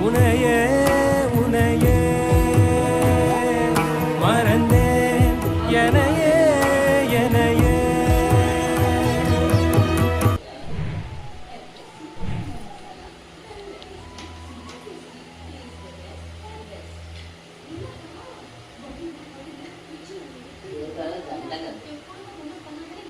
உனையே உனையே மறந்தேன் எனையே எனையே